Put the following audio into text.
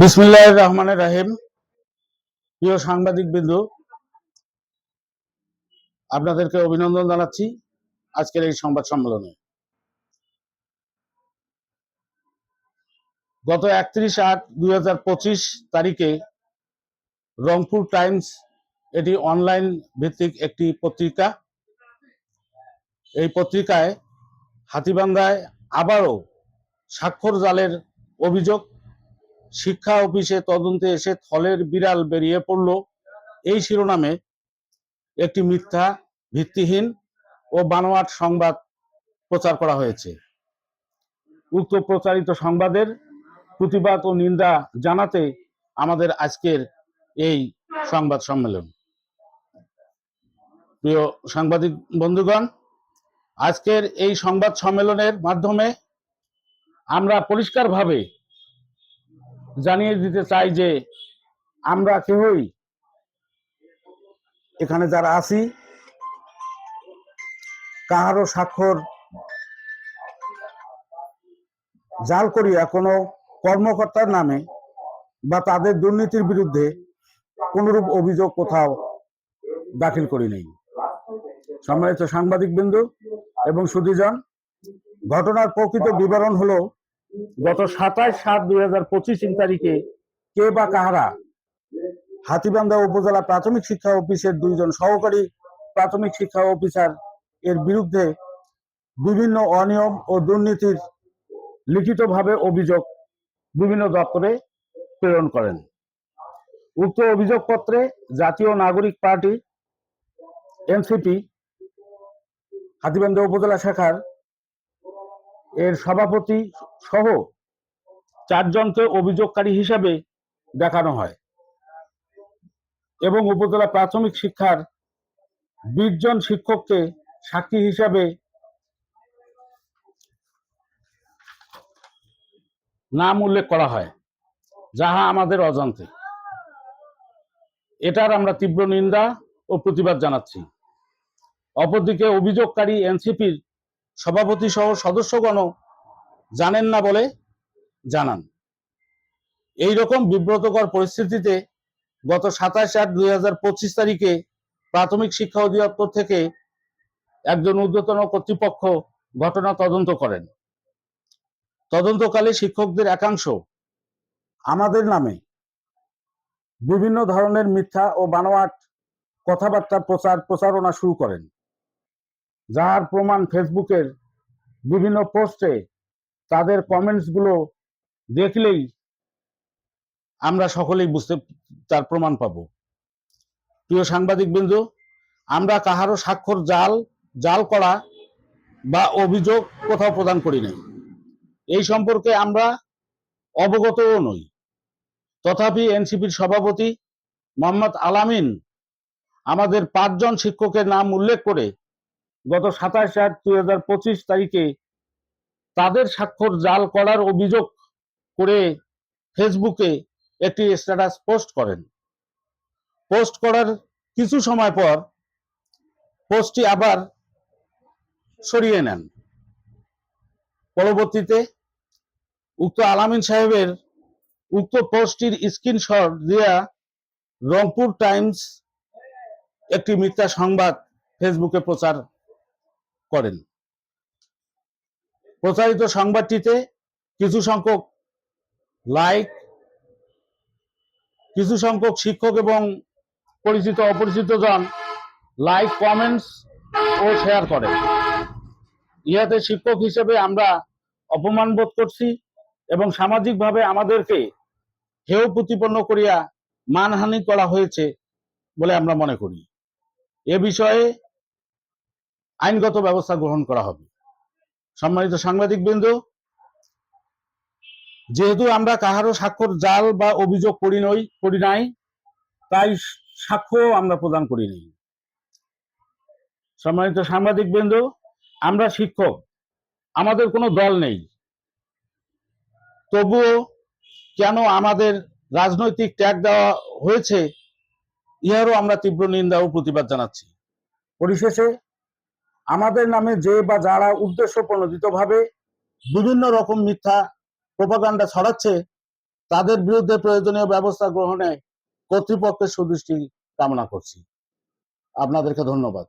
বিসমুল্লাহ রহমানের রাহিম। প্রিয় সাংবাদিক বিন্দু আপনাদেরকে অভিনন্দন জানাচ্ছি আজকের এই সংবাদ সম্মেলনে। গত একত্রিশ আট দুই তারিখে রংপুর টাইমস এটি অনলাইন ভিত্তিক একটি পত্রিকা। এই পত্রিকায় হাতিবান্ধায় আবারও স্বাক্ষর জালের অভিযোগ। শিক্ষা অফিসে তদন্তে এসে থলের বিড়াল বেরিয়ে পড়ল। এই শিরোনামে একটি মিথ্যা, ভিত্তিহীন ও বানোয়াট সংবাদ প্রচার করা হয়েছে। উক্ত প্রচারিত সংবাদের প্রতিবাদ ও নিন্দা জানাতে আমাদের আজকের এই সংবাদ সম্মেলন। প্রিয় সাংবাদিক বন্ধুগণ, আজকের এই সংবাদ সম্মেলনের মাধ্যমে আমরা পরিষ্কারভাবে জানিয়ে দিতে চাই যে আমরা কেউই এখানে যারা আছি, কাহারও স্বাক্ষর জাল করিয়া কোনো কর্মকর্তার নামে বা তাদের দুর্নীতির বিরুদ্ধে কোনরূপ অভিযোগ কোথাও দাখিল করি নেই। সম্মানিত সাংবাদিক বিন্দু এবং সুদীজন ঘটনার প্রকৃত বিবরণ হলো গত সাতাশ সাত দুই হাজার পঁচিশ তারিখে কে বা কাহারা হাতিবান্ধা উপজেলা প্রাথমিক শিক্ষা অফিসের দুইজন সহকারী প্রাথমিক শিক্ষা অফিসার এর বিরুদ্ধে বিভিন্ন অনিয়ম ও দুর্নীতির লিখিতভাবে অভিযোগ বিভিন্ন দপ্তরে প্রেরণ করেন। উক্ত অভিযোগপত্রে জাতীয় নাগরিক পার্টি, এনসিপি, হাতিবান্ধা উপজেলা শাখার এর সভাপতি সহ চারজনকে অভিযোগকারী হিসাবে দেখানো হয় এবং উপজেলা প্রাথমিক শিক্ষার বিশ জন শিক্ষককে সাক্ষী হিসাবে নাম উল্লেখ করা হয়, যাহা আমাদের অজান্তে। এটার আমরা তীব্র নিন্দা ও প্রতিবাদ জানাচ্ছি। অপরদিকে অভিযোগকারী এনসিপির সভাপতি সহ সদস্যগণও জানেন না বলে জানান। এই রকম বিব্রতকর পরিস্থিতিতে গত সাতাশ আট দুই তারিখে প্রাথমিক শিক্ষা অধিদপ্তর থেকে একজন ঊর্ধ্বতন কর্তৃপক্ষ ঘটনা তদন্ত করেন। তদন্তকালে শিক্ষকদের একাংশ আমাদের নামে বিভিন্ন ধরনের মিথ্যা ও বানোয়াট কথাবার্তা প্রচার প্রচারণা শুরু করেন। যার প্রমাণ ফেসবুকের বিভিন্ন পোস্টে, তাদের কমেন্টসগুলো দেখলেই আমরা সকলেই বুঝতে, তার প্রমাণ পাব। প্রিয় সাংবাদিক বিন্দু, আমরা কাহারও স্বাক্ষর জাল জাল করা বা অভিযোগ কোথাও প্রদান করি নাই। এই সম্পর্কে আমরা অবগতও নই। তথাপি এনসিপির সভাপতি মোহাম্মদ আলামিন আমাদের পাঁচজন শিক্ষকের নাম উল্লেখ করে গত সাতাশ আট দুই হাজার পঁচিশ তারিখে তাদের স্বাক্ষর জাল করার অভিযোগ করে ফেসবুকে একটি স্ট্যাটাস পোস্ট করেন। পোস্ট করার কিছু সময় পর পোস্টটি আবার সরিয়ে নেন। পরবর্তীতে উক্ত আলামিন সাহেবের উক্ত পোস্টটির স্ক্রিনশট দিয়া রংপুর টাইমস একটি মিথ্যা সংবাদ ফেসবুকে প্রচার করেন। প্রচারিত সংবাদটিতে কিছু সংখ্যক লাইক, কিছু সংখ্যক শিক্ষক এবং পরিচিত অপরিচিত জন লাইক, কমেন্টস ও শেয়ার করেন। ইহাতে শিক্ষক হিসেবে আমরা অপমান বোধ করছি এবং সামাজিকভাবে আমাদেরকে হেয় প্রতিপন্ন করিয়া মানহানি করা হয়েছে বলে আমরা মনে করি। এ বিষয়ে আইনগত ব্যবস্থা গ্রহণ করা হবে। সম্মানিত সাংবাদিক বিন্দু যেহেতু আমরা কাহারও স্বাক্ষর, জাল বা অভিযোগ করি নই, করি নাই, তাই সাক্ষ্য আমরা প্রদান করি নাই। সম্মানিত সাংবাদিক বিন্দু আমরা শিক্ষক, আমাদের কোনো দল নেই। তবুও কেন আমাদের রাজনৈতিক ট্যাগ দেওয়া হয়েছে, ইহারও আমরা তীব্র নিন্দা ও প্রতিবাদ জানাচ্ছি। পরিশেষে আমাদের নামে যে বা যারা উদ্দেশ্য প্রণোদিতভাবে বিভিন্ন রকম মিথ্যা প্রোপাগান্ডা ছড়াচ্ছে, তাদের বিরুদ্ধে প্রয়োজনীয় ব্যবস্থা গ্রহণে কর্তৃপক্ষের সুদৃষ্টি কামনা করছি। আপনাদেরকে ধন্যবাদ।